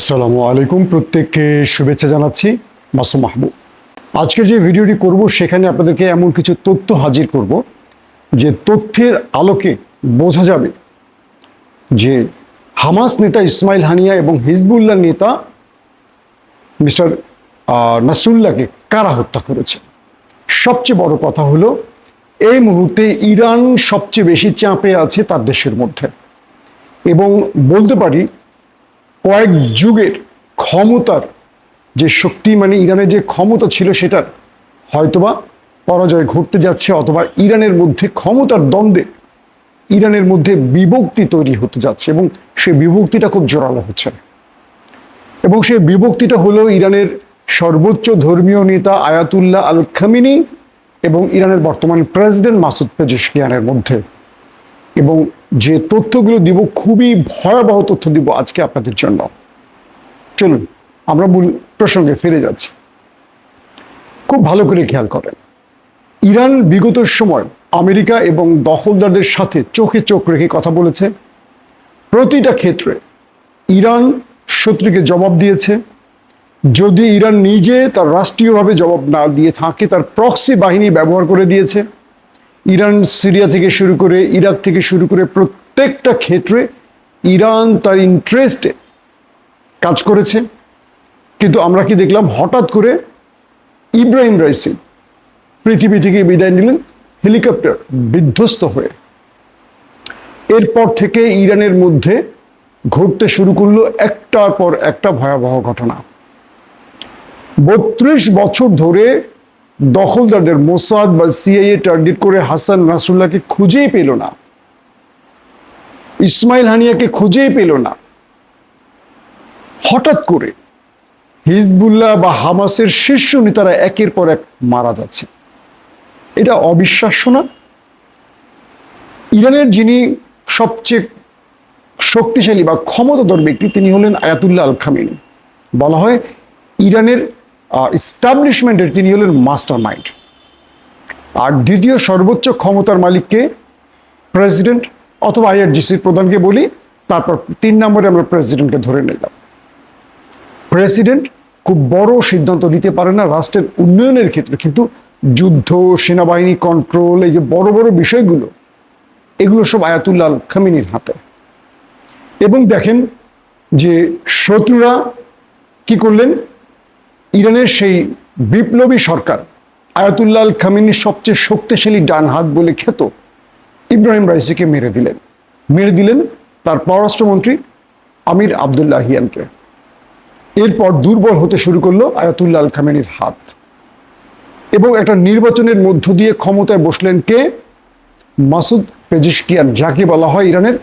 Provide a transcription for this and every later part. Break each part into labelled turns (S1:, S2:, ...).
S1: আসসালামু আলাইকুম। প্রত্যেককে শুভেচ্ছা জানাচ্ছি মাসুম মাহবুব। আজকের যে ভিডিওটি করব, সেখানে আপনাদেরকে এমন কিছু তথ্য হাজির করব, যে তথ্যের আলোকে বোঝা যাবে যে হামাস নেতা ইসমাইল হানিয়া এবং হিজবুল্লাহ নেতা মিস্টার নাসরুল্লাহকে কারা হত্যা করেছে? সবচেয়ে বড় কথা হলো, এই মুহূর্তে ইরান সবচেয়ে বেশি চাপে আছে তার দেশের মধ্যে। এবং বলতে পারি কয়েক যুগের ক্ষমতার যে শক্তি মানে ইরানের যে ক্ষমতা ছিল সেটার হয়তোবা পরাজয় ঘটতে যাচ্ছে, অথবা ইরানের মধ্যে ক্ষমতার দ্বন্দ্বে ইরানের মধ্যে বিভক্তি তৈরি হতে যাচ্ছে এবং সেই বিভক্তিটা খুব জোরালো হচ্ছে। এবং সেই বিভক্তিটা হলো ইরানের সর্বোচ্চ ধর্মীয় নেতা আয়াতুল্লাহ আল খামিনি এবং ইরানের বর্তমান প্রেসিডেন্ট মাসুদ পেজেশকিয়ানের মধ্যে। এবং যে তথ্যগুলো দিব, খুবই ভয়াবহ তথ্য দিব আজকে আপনাদের জন্য। চলুন, আমরা মূল প্রসঙ্গে ফিরে যাচ্ছি। খুব ভালো করে খেয়াল করেন। ইরান বিগত সময় আমেরিকা এবং দখলদারদের সাথে চোখে চোখ রেখে কথা বলেছে। প্রতিটা ক্ষেত্রে ইরান শত্রুকে জবাব দিয়েছে। যদি ইরান নিজে তার রাষ্ট্রীয়ভাবে জবাব না দিয়ে থাকে, তার প্রক্সি বাহিনী ব্যবহার করে দিয়েছে। ইরান, সিরিয়া থেকে শুরু করে ইরাক থেকে শুরু করে প্রত্যেকটা ক্ষেত্রে ইরান তার ইন্টারেস্টে কাজ করেছে। কিন্তু আমরা কি দেখলাম? হঠাৎ করে ইব্রাহিম রাইসি পৃথিবী থেকে বিদায় নিলেন, হেলিকপ্টার বিধ্বস্ত হয়ে। এরপর থেকে ইরানের মধ্যে ঘটতে শুরু করল একটার পর একটা ভয়াবহ ঘটনা। বত্রিশ বছর ধরে দখলদারদের মোসাদ বা সিআইএ টার্গেট করে হাসান নাসরুল্লাহকে খুঁজেই পেল না। ইসমাইল হানিয়াকে খুঁজেই পেল না। হঠাৎ করে হিজবুল্লাহ বা হামাসের শীর্ষ নেতারা একের পর এক মারা যাচ্ছে। এটা অবিশ্বাস্য না? ইরানের যিনি সবচেয়ে শক্তিশালী বা ক্ষমতাধর ব্যক্তি, তিনি হলেন আয়াতুল্লাহ আল খামিনি বলা হয় ইরানের ইস্টাবলিশমেন্টের তিনি হলেন মাস্টার মাইন্ড আর দ্বিতীয় সর্বোচ্চ ক্ষমতার মালিককে প্রেসিডেন্ট অথবা আইআরজিসির প্রধানকে বলি, তারপর তিন নম্বরে আমরা প্রেসিডেন্টকে ধরে নিলাম। প্রেসিডেন্ট খুব বড় সিদ্ধান্ত নিতে পারে না রাষ্ট্রের উন্নয়নের ক্ষেত্রে, কিন্তু যুদ্ধ, সেনাবাহিনী কন্ট্রোল এই যে বড় বড় বিষয়গুলো, এগুলো সব আয়াতুল্লাহ খামিনির হাতে। এবং দেখেন যে শত্রুরা কি করলেন? ইরানের সেই বিপ্লবী সরকার আয়াতুল্লাহ খামিনির সবচেয়ে শক্তিশালী ডান হাত বলে খ্যাত ইব্রাহিম রাইসিকে মেরে দিলেন। মেরে দিলেন তার পররাষ্ট্রমন্ত্রী আমির আবদুল্লাহিয়ানকে এরপর দুর্বল হতে শুরু করল আয়াতুল্লাহ আল খামেনির হাত। এবং একটা নির্বাচনের মধ্য দিয়ে ক্ষমতায় বসলেন কে? মাসুদ পেজিশকিয়ান, যাকে বলা হয় ইরানের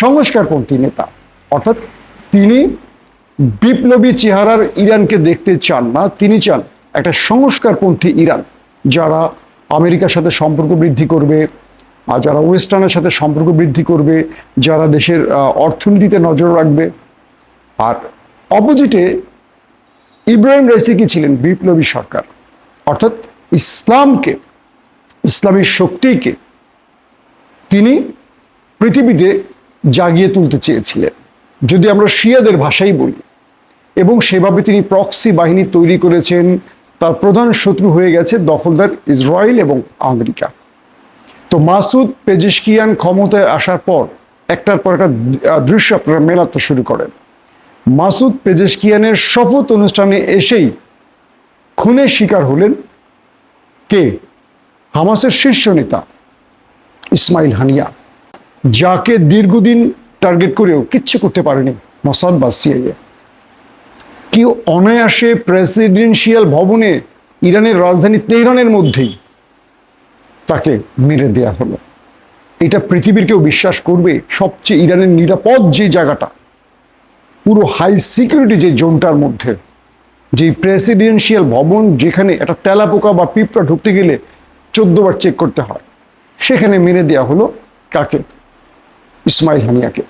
S1: সংস্কারপন্থী নেতা। অর্থাৎ তিনি বিপ্লবী চেহারার ইরানকে দেখতে চান না, তিনি চান একটা সংস্কারপন্থী ইরান, যারা আমেরিকার সাথে সম্পর্ক বৃদ্ধি করবে, আর যারা ওয়েস্টার্নের সাথে সম্পর্ক বৃদ্ধি করবে, যারা দেশের অর্থনীতিতে নজর রাখবে। আর অপোজিটে ইব্রাহিম রাইসি কি ছিলেন? বিপ্লবী সরকার। অর্থাৎ ইসলামকে, ইসলামী শক্তিকে তিনি পৃথিবীতে জাগিয়ে তুলতে চেয়েছিলেন। যদি আমরা শিয়াদের ভাষাই বলি এবং সেভাবে তিনি প্রক্সি বাহিনী তৈরি করেছেন। তার প্রধান শত্রু হয়ে গেছে দখলদার ইসরায়েল এবং আমেরিকা। তো মাসুদ পেজিশকিয়ান ক্ষমতায় আসার পর, একটার পর একটা দৃশ্য আপনারা মেলাতে শুরু করেন। মাসুদ পেজেশকিয়ানের শপথ অনুষ্ঠানে এসেই খুনের শিকার হলেন কে? হামাসের শীর্ষ নেতা ইসমাইল হানিয়া, যাকে দীর্ঘদিন টার্গেট করেও কিচ্ছু করতে পারেনি মসাদ বা সিআইএ। কি অনায়াসে প্রেসিডেন্সিয়াল ভবনে ইরানের রাজধানী তেহরানের মধ্যেই তাকে মেরে দেয়া হলো। এটা পৃথিবীর কেউ বিশ্বাস করবে? সবচেয়ে ইরানের নিরাপদ যে জায়গাটা, পুরো হাই সিকিউরিটি যে জোনটার মধ্যে যে প্রেসিডেন্সিয়াল ভবন যেখানে একটা তেলাপোকা বা পিঁপড়া ঢুকতে গেলে চোদ্দবার চেক করতে হয়, সেখানে মেরে দেওয়া হলো কাকে? ইসমাইল হানিয়াকে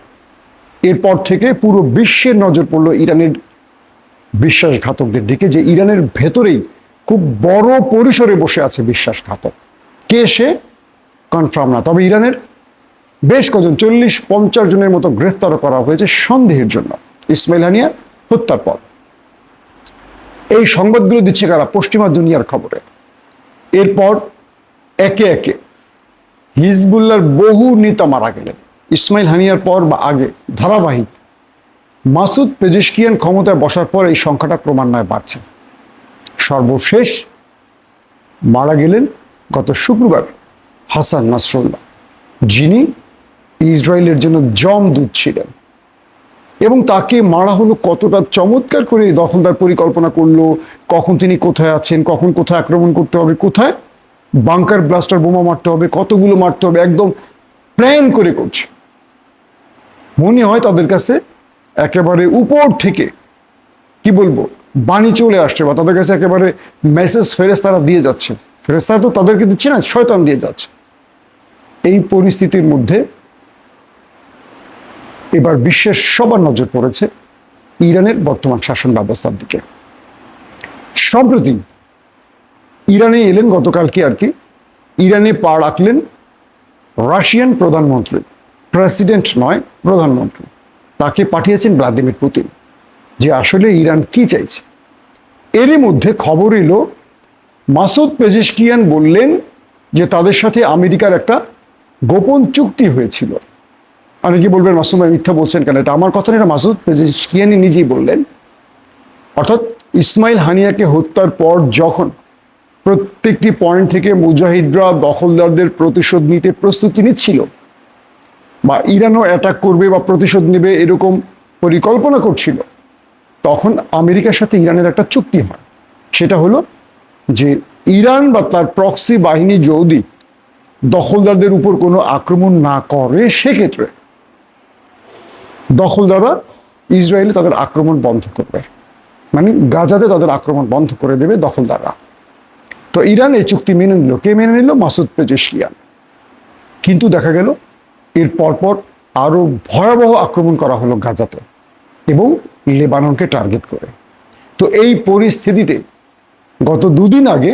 S1: এরপর থেকে পুরো বিশ্বের নজর পড়ল ইরানের বিশ্বাসঘাতকদের দিকে যে ইরানের ভেতরেই খুব বড় পরিসরে বসে আছে বিশ্বাসঘাতক। কে সে? কনফার্ম না। তবে ইরানের বেশ কজন, চল্লিশ, পঞ্চাশ জনের মতো গ্রেফতার করা হয়েছে সন্দেহের জন্য। ইসমাইল হানিয়া হত্যার পর। এই সংবাদগুলো দিচ্ছে কারা? পশ্চিমা দুনিয়ার খবরে। এরপর একে একে হিজবুল্লার বহু নেতা মারা গেলেন। ইসমাইল হানিয়ার পর বা আগে ধারাবাহিক মাসুদ পেজেশকিয়ান ক্ষমতায় বসার পর এই সংখ্যাটা ক্রমান্বয়ে বাড়ছে। সর্বশেষ মারা গেলেন গত শুক্রবার হাসান নাসরুল্লাহ, যিনি ইসরায়েলের জন্য জম দুধ ছিলেন। এবং তাকে মারা হলো কতটা চমৎকার করে দখলদার পরিকল্পনা করল, কখন তিনি কোথায় আছেন, কখন কোথায় আক্রমণ করতে হবে, কোথায় বাংকার ব্লাস্টার বোমা মারতে হবে, কতগুলো মারতে হবে, একদম প্ল্যান করে করছে। মনে হয় তাদের কাছে একেবারে উপর থেকে, কি বলব, বাণী চলে আসছে বা তাদের কাছে একেবারে মেসেজ ফেরেস্তারা দিয়ে যাচ্ছে। ফেরেস্তারা তো তাদেরকে দিচ্ছে না, শয়তান দিয়ে যাচ্ছে। এই পরিস্থিতির মধ্যে এবার বিশ্বের সবার নজর পড়েছে ইরানের বর্তমান শাসন ব্যবস্থার দিকে। সম্প্রতি ইরানে এলেন গতকালকে আর কি, ইরানে পা রাখলেন রাশিয়ান প্রধানমন্ত্রী প্রেসিডেন্ট নয়, প্রধানমন্ত্রী। তাকে পাঠিয়েছেন ভ্লাদিমির পুতিন, যে আসলে ইরান কি চাইছে। এরই মধ্যে খবর এলো, মাসুদ পেজেশকিয়ান বললেন যে তাদের সাথে আমেরিকার একটা গোপন চুক্তি হয়েছিল। অনেকে বলবেন, মাসুদ ভাই মিথ্যা বলছেন কেন? এটা আমার কথা এটা মাসুদ পেজেশকিয়ানি নিজেই বললেন। অর্থাৎ ইসমাইল হানিয়াকে হত্যার পর যখন প্রত্যেকটি পয়েন্ট থেকে মুজাহিদরা, দখলদারদের প্রতিশোধ নিতে প্রস্তুতি নিচ্ছিল বা ইরানও অ্যাটাক করবে বা প্রতিশোধ নেবে এরকম পরিকল্পনা করছিল, তখন আমেরিকার সাথে ইরানের একটা চুক্তি হয়। সেটা হলো যে ইরান বা তার প্রক্সি বাহিনী যদি দখলদারদের উপর কোনো আক্রমণ না করে, সেক্ষেত্রে দখলদাররা ইসরায়েলে তাদের আক্রমণ বন্ধ করবে। মানে গাজাতে তাদের আক্রমণ বন্ধ করে দেবে দখলদাররা। তো ইরান এই চুক্তি মেনে নিল। কে মেনে নিল? মাসুদ পেজেশকিয়ান কিন্তু দেখা গেল এর পরপর আরও ভয়াবহ আক্রমণ করা হলো গাজাতে এবং লেবাননকে টার্গেট করে। তো এই পরিস্থিতিতে গত দুদিন আগে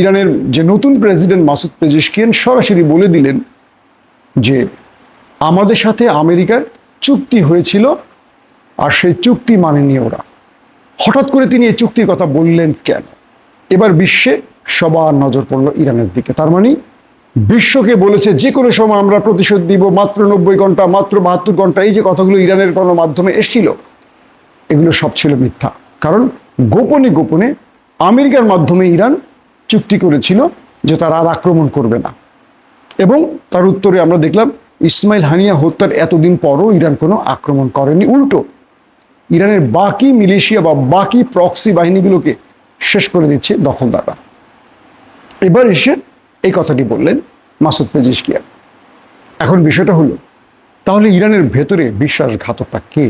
S1: ইরানের যে নতুন প্রেসিডেন্ট মাসুদ পেজেশকিয়ান সরাসরি বলে দিলেন যে আমাদের সাথে আমেরিকার চুক্তি হয়েছিল আর সেই চুক্তি মানেনি ওরা। হঠাৎ করে তিনি এই চুক্তির কথা বললেন কেন? এবার বিশ্বে সবার নজর পড়ল ইরানের দিকে। তার মানে বিশ্বকে বলেছে যে কোনো সময় আমরা প্রতিশোধ দিব মাত্র নব্বই ঘণ্টা, মাত্র বাহাত্তর ঘণ্টা। এই যে কথাগুলো ইরানের কোনো মাধ্যমে এসছিল, এগুলো সব ছিল মিথ্যা। কারণ গোপনে গোপনে আমেরিকার মাধ্যমে ইরান চুক্তি করেছিল যে তারা আর আক্রমণ করবে না। এবং তার উত্তরে আমরা দেখলাম, ইসমাইল হানিয়া হত্যার এতদিন পরও ইরান কোনো আক্রমণ করেনি। উল্টো, ইরানের বাকি মিলেশিয়া বা বাকি প্রক্সি বাহিনীগুলোকে শেষ করে দিচ্ছে দখলদাররা। এবার এসে এই কথাটি বললেন মাসুদ পেজিশকিয়ান এখন বিষয়টা হলো, তাহলে ইরানের ভেতরে বিশ্বাসঘাতকটা কে?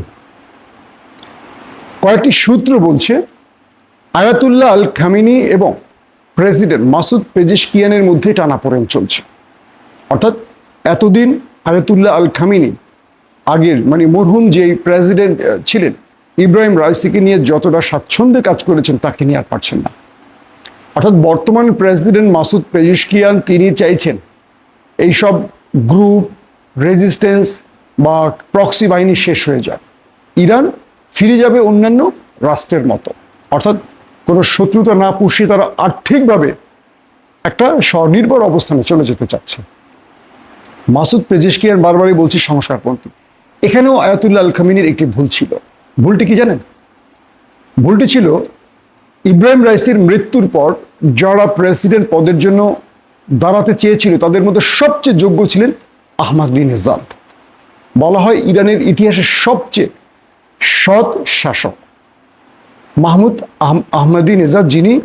S1: কয়েকটি সূত্র বলছে, আয়াতুল্লাহ আল খামিনি এবং প্রেসিডেন্ট মাসুদ পেজিশকিয়ানের মধ্যে টানাপোড়েন চলছে। অর্থাৎ এতদিন আয়াতুল্লাহ আল খামিনি আগের মানে মরহুম যে প্রেসিডেন্ট ছিলেন, ইব্রাহিম রাইসিকে নিয়ে যতটা স্বাচ্ছন্দ্যে কাজ করেছেন তাকে নিয়ে আর পারছেন না। অর্থাৎ বর্তমান প্রেসিডেন্ট মাসুদ পেজিশকিয়ান তিনি চাইছেন এইসব গ্রুপ, রেজিস্ট্যান্স বা প্রক্সি বাহিনী শেষ হয়ে যায় ইরান ফিরে যাবে অন্যান্য রাষ্ট্রের মতো। অর্থাৎ কোনো শত্রুতা না পুষিয়ে তারা আর্থিকভাবে একটা স্বনির্ভর অবস্থানে চলে যেতে চাচ্ছে। মাসুদ পেজিশকিয়ান বারবারই বলছি সংস্কারপন্থী এখানেও আয়াতুল্লাহ আল খামিনের একটি ভুল ছিল। ভুলটি কি জানেন? ভুলটি ছিল ইব্রাহিম রাইসির মৃত্যুর পর যারা প্রেসিডেন্ট পদের জন্য দাঁড়াতে চেয়েছিল, তাদের মধ্যে সবচেয়ে যোগ্য ছিলেন আহমাদিন নেজাদ বলা হয় ইরানের ইতিহাসের সবচেয়ে সৎ শাসক। মাহমুদ আহম- আহমদি নেজাদ যিনি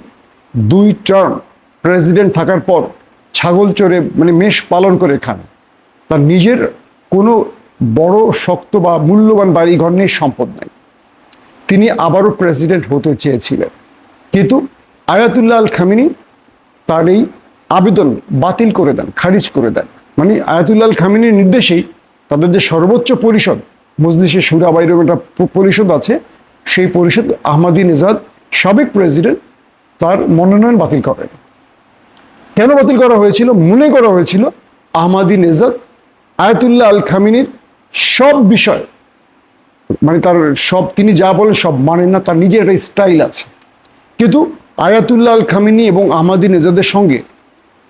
S1: দুই টার্ম প্রেসিডেন্ট থাকার পর ছাগল চড়ে মানে মেষ পালন করে খান, তার নিজের কোনো বড় শক্ত বা মূল্যবান বাড়ি ঘর নেই, সম্পদ নাই। তিনি আবারও প্রেসিডেন্ট হতে চেয়েছিলেন। কিন্তু আয়াতুল্লাহ আল খামিনি তার এই আবেদন বাতিল করে দেন, খারিজ করে দেন। মানে আয়াতুল্লাহ আল খামিনির নির্দেশেই তাদের যে সর্বোচ্চ পরিষদ মজলিসে সুরা বা একটা পরিষদ আছে, সেই পরিষদ আহমাদি নেজাদ, সাবেক প্রেসিডেন্ট, তার মনোনয়ন বাতিল করেন কেন বাতিল করা হয়েছিল? মনে করা হয়েছিল আহমাদি নেজাদ, আয়াতুল্লাহ আল খামিনীর সব বিষয় মানে তার সব, তিনি যা বলেন সব মানেন না, তার নিজের একটা স্টাইল আছে। কিন্তু আয়াতুল্লাহ আল খামিনি এবং আহমাদি নেজাদের সঙ্গে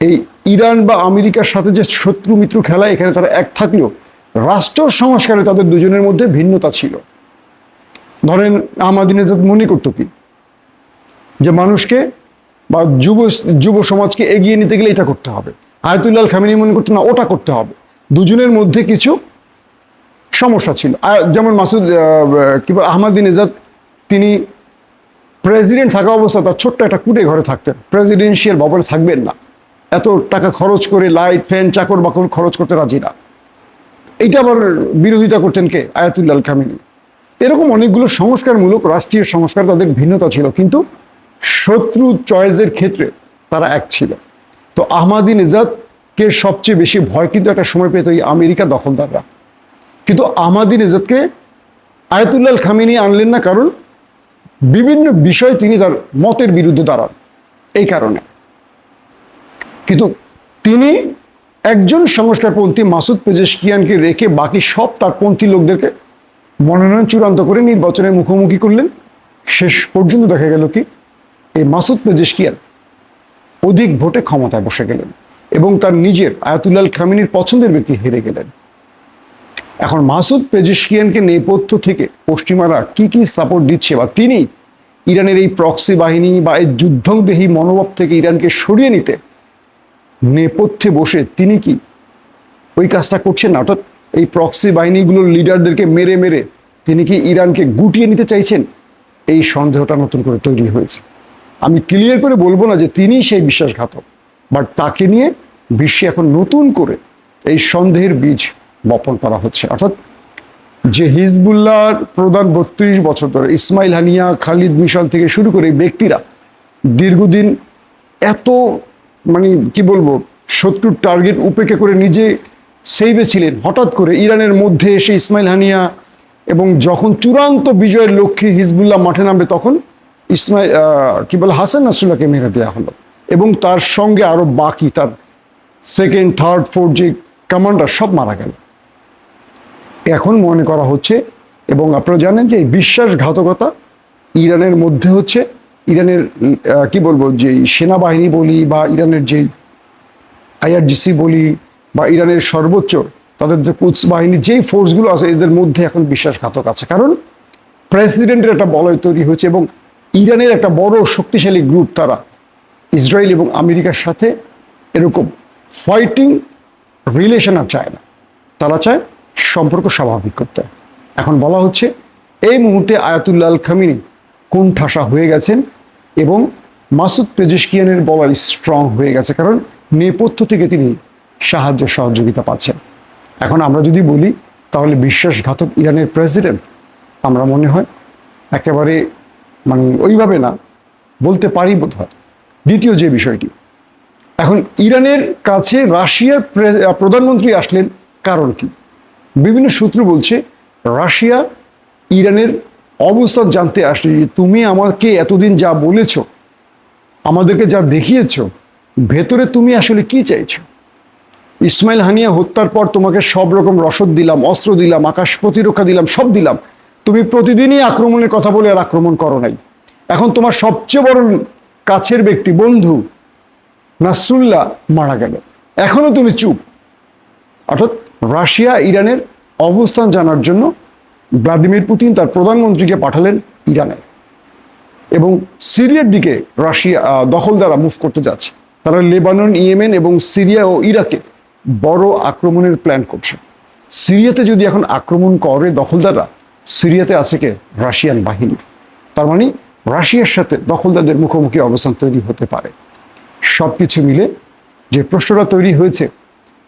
S1: এই ইরান বা আমেরিকার সাথে যে শত্রু মিত্র খেলা, এখানে তারা এক থাকলেও রাষ্ট্র সংস্কারে তাদের দুজনের মধ্যে ভিন্নতা ছিল। ধরেন আহমাদি নেজাদ মনে করতো কি? যে মানুষকে বা যুব যুব সমাজকে এগিয়ে নিতে গেলে এটা করতে হবে। আয়াতুল্লাহ খামিনি মনে করতো, না, ওটা করতে হবে। দুজনের মধ্যে কিছু সমস্যা ছিল। যেমন মাসুদ কি বল, আহমাদি নেজাদ, তিনি প্রেসিডেন্ট থাকা অবস্থা তার ছোট্ট একটা কুটে ঘরে থাকতেন। প্রেসিডেন্সিয়াল ভবনে থাকবেন না। এত টাকা খরচ করে লাইট ফ্যান চাকর বাকর খরচ করতে রাজি না। এইটা আবার বিরোধিতা করতেন কে? আয়াতুল্লাহ আল খামিনি এরকম অনেকগুলো সংস্কারমূলক রাষ্ট্রীয় সংস্কার তাদের ভিন্নতা ছিল। কিন্তু শত্রু চয়েসের ক্ষেত্রে তারা এক ছিল। তো আহমাদি নেজাদকে সবচেয়ে বেশি ভয় কিন্তু একটা সময় পেত এই আমেরিকা দখলদাররা। কিন্তু আহমাদি নেজাদকে আয়াতুল্লাহ খামিনি আনলেন না কারণ বিভিন্ন বিষয়ে তিনি তার মতের বিরুদ্ধে দাঁড়ান, এই কারণে। কিন্তু তিনি একজন সংস্কারপন্থী মাসুদ পেজেশকিয়ানকে রেখে বাকি সব তার পন্থী লোকদেরকে মনোনয়ন চূড়ান্ত করে নির্বাচনের মুখোমুখি করলেন। শেষ পর্যন্ত দেখা গেল কি, এই মাসুদ পেজেশকিয়ান অধিক ভোটে ক্ষমতায় বসে গেলেন এবং তার নিজের আয়াতুল্লাহ আল খামিনির পছন্দের ব্যক্তি হেরে গেলেন। এখন মাসুদ পেজিশকিয়ানকে নেপথ্য থেকে পশ্চিমারা কি কি সাপোর্ট দিচ্ছে বা তিনি ইরানের এই প্রক্সি বাহিনী বা এই যুদ্ধংদেহী মনোভাব থেকে ইরানকে সরিয়ে নিতে নেপথ্যে বসে তিনি কি ওই কাজটা করছেন না? অর্থাৎ এই প্রক্সি বাহিনীগুলোর লিডারদেরকে মেরে মেরে তিনি কি ইরানকে গুটিয়ে নিতে চাইছেন? এই সন্দেহটা নতুন করে তৈরি হয়েছে। আমি ক্লিয়ার করে বলব না যে তিনিই সেই বিশ্বাসঘাতক বাট তাকে নিয়ে বিশ্বে এখন নতুন করে এই সন্দেহের বীজ বপন করা হচ্ছে। অর্থাৎ যে হিজবুল্লাহর প্রধান বত্রিশ বছর ধরে ইসমাইল হানিয়া, খালিদ মিশাল থেকে শুরু করে ব্যক্তিরা দীর্ঘদিন এত মানে কি বলব, শত্রুর টার্গেট উপেক্ষা করে নিজে সেইভে ছিলেন। হঠাৎ করে ইরানের মধ্যে এসে ইসমাইল হানিয়া এবং যখন চূড়ান্ত বিজয়ের লক্ষ্যে হিজবুল্লাহ মাঠে নামবে, তখন ইসমাইল কি বলে, হাসান নাসরুল্লাহকে মেরে দেওয়া হলো এবং তার সঙ্গে আরও বাকি, তার সেকেন্ড থার্ড ফোর্থ যে কমান্ডার সব মারা গেল। এখন মনে করা হচ্ছে এবং আপনারা জানেন যে বিশ্বাসঘাতকতা ইরানের মধ্যে হচ্ছে, ইরানের কি বলব, যে সেনাবাহিনী বলি বা ইরানের যে আইআরজিসি বলি বা ইরানের সর্বোচ্চ, তাদের যে কুচ বাহিনী যেই ফোর্সগুলো আছে, এদের মধ্যে এখন বিশ্বাসঘাতক আছে। কারণ প্রেসিডেন্টের একটা বলয় তৈরি হয়েছে এবং ইরানের একটা বড় শক্তিশালী গ্রুপ তারা, ইসরায়েল এবং আমেরিকার সাথে এরকম ফাইটিং রিলেশন আর চায় না। তারা চায় সম্পর্ক স্বাভাবিক করতে। এখন বলা হচ্ছে, এই মুহূর্তে আয়াতুল্লাহ আল খামিনি কোন ঠাসা হয়ে গেছেন এবং মাসুদ পেজেশকিয়ানের বলয় স্ট্রং হয়ে গেছে কারণ নেপথ্য থেকে তিনি সাহায্য সহযোগিতা পাচ্ছেন। এখন আমরা যদি বলি, তাহলে বিশ্বাসঘাতক ইরানের প্রেসিডেন্ট আমরা মনে হয় একেবারে মানে ওইভাবে না, বলতে পারি বোধ হয় দ্বিতীয় যে বিষয়টি, এখন ইরানের কাছে রাশিয়ার প্রধানমন্ত্রী আসলেন কারণ কি? বিভিন্ন সূত্র বলছে, রাশিয়া ইরানের অবস্থান জানতে আসলে যে তুমি আমাকে এতদিন যা বলেছ, আমাদেরকে যা দেখিয়েছ, ভেতরে তুমি আসলে কি চাইছো? ইসমাইল হানিয়া, হত্যার পর তোমাকে সব রকম রসদ দিলাম, অস্ত্র দিলাম, আকাশ প্রতিরক্ষা দিলাম, সব দিলাম। তুমি প্রতিদিনই আক্রমণের কথা বলে আর আক্রমণ করো নাই। এখন তোমার সবচেয়ে বড় কাছের ব্যক্তি, বন্ধু নাসরুল্লাহ মারা গেল। এখনও তুমি চুপ। অর্থাৎ রাশিয়া ইরানের অবস্থান জানার জন্য ভ্লাদিমির পুতিন তার প্রধানমন্ত্রীকে পাঠালেন ইরানে এবং সিরিয়ার দিকে রাশিয়া আহ, দখলদারা মুভ করতে যাচ্ছে। তারা লেবানন ইয়েমেন এবং সিরিয়া ও ইরাকে বড় আক্রমণের প্ল্যান করছে। সিরিয়াতে যদি এখন আক্রমণ করে দখলদাররা সিরিয়াতে আছে কে? রাশিয়ান বাহিনী। তার মানে রাশিয়ার সাথে দখলদারদের মুখোমুখি অবস্থান তৈরি হতে পারে। সব কিছু মিলে যে প্রশ্নটা তৈরি হয়েছে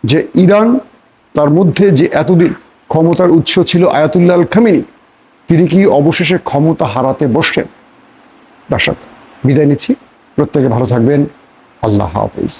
S1: যে ইরান তার মধ্যে যে এতদিন ক্ষমতার উৎস ছিল আয়াতুল্লাহ আল খামিনি তিনি কি অবশেষে ক্ষমতা হারাতে বসছেন দর্শক, বিদায় নিচ্ছি। প্রত্যেকে ভালো থাকবেন। আল্লাহ হাফিজ।